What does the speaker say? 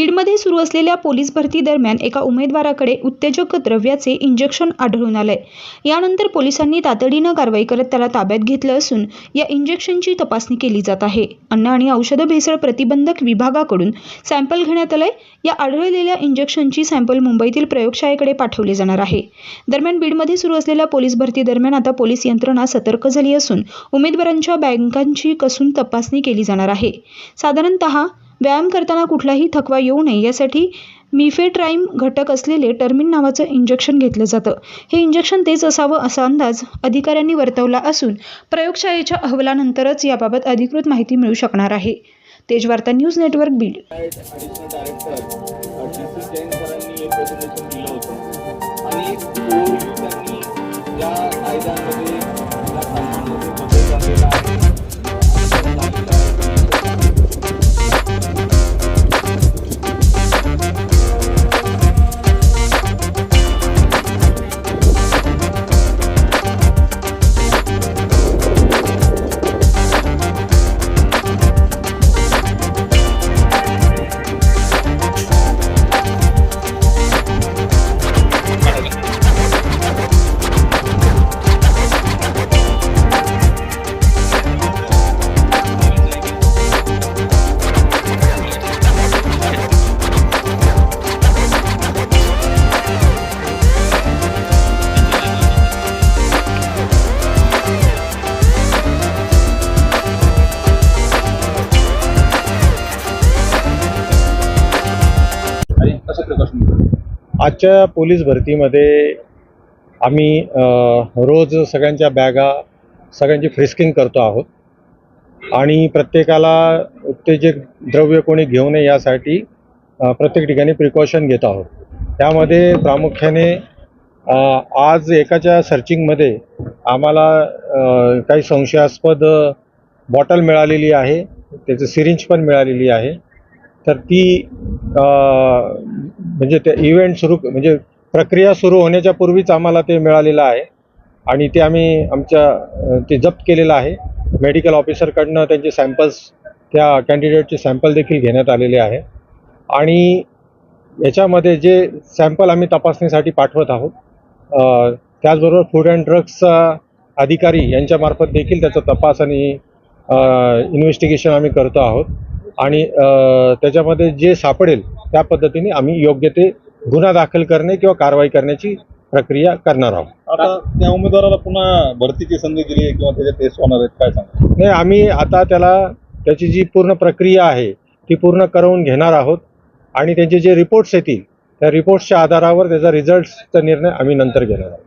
बीडमध्ये सुरू असलेल्या पोलीस भरती दरम्यान एका उमेदवाराकडे उत्तेजक द्रव्याचे इंजेक्शन आढळून आलंय. यानंतर पोलिसांनी तातडीनं कारवाई करत त्याला ताब्यात घेतलं असून या इंजेक्शनची तपासणी केली जात आहे. अन्न आणि औषध भेसळ प्रतिबंधक विभागाकडून सॅम्पल घेण्यात आलंय. या आढळलेल्या इंजेक्शनची सॅम्पल मुंबईतील प्रयोगशाळेकडे पाठवली जाणार आहे. दरम्यान बीडमध्ये सुरू असलेल्या पोलीस भरती दरम्यान आता पोलीस यंत्रणा सतर्क झाली असून उमेदवारांच्या बँकांची कसून तपासणी केली जाणार आहे. साधारणतः व्यायाम करताना कुठलाही थकवा येऊ नये. यासाठी मिफेट्राईम घटक असलेले टर्मिन नावाचं इंजेक्शन घेतलं जातं. हे इंजेक्शन तेच असावं असा अंदाज अधिकाऱ्यांनी वर्तवला असून प्रयोगशाळेच्या अहवालानंतरच याबाबत अधिकृत माहिती मिळू शकणार आहे. Tejvarta news network Beed. Additional आजच्या पोलीस भरतीमध्ये आम्ही रोज सगळ्यांच्या बॅगा सगळ्यांची फ्रिस्किंग करतो आहोत. आणि प्रत्येकाला उत्तेजक द्रव्य कोणी घेऊ नये यासाठी प्रत्येक ठिकाणी प्रिकॉशन घेत आहोत. त्यामध्ये प्रामुख्याने आज एकाच्या सर्चिंगमध्ये आम्हाला काही संशयास्पद बॉटल मिळालेली आहे. त्याचं सिरिंज पण मिळालेली आहे. तर ती म्हणजे ते इव्हेंट सुरू म्हणजे प्रक्रिया सुरू होण्याच्या पूर्वीच आम्हाला ते मिळालेलं आहे. आणि ते आम्ही आमच्या ते जप्त केलेलं आहे. मेडिकल ऑफिसरकडनं त्यांचे सॅम्पल्स त्या कॅन्डिडेटचे सॅम्पल देखील घेण्यात आलेले आहे. आणि याच्यामध्ये जे सॅम्पल आम्ही तपासणीसाठी पाठवत आहोत त्याचबरोबर फूड अँड ड्रग्सचा अधिकारी यांच्यामार्फत देखील त्याचा तपास आणि इन्व्हेस्टिगेशन आम्ही करतो आहोत. आणि त्याच्यामध्ये जे सापडेल त्या पद्धतीने आम्ही योग्य ते गुन्हा दाखल करणे किंवा कारवाई करण्याची प्रक्रिया करणार आहोत. आता त्या उमेदवाराला पुन्हा भरतीची संधी दिली आहे किंवा त्याच्या टेस्ट होणार आहेत काय सांगा नाही आम्ही आता त्याला त्याची जी पूर्ण प्रक्रिया आहे ती पूर्ण करवून घेणार आहोत आणि त्यांचे जे रिपोर्ट्स येतील त्या रिपोर्ट्सच्या आधारावर त्याचा रिझल्टचा निर्णय आम्ही नंतर घेणार आहोत.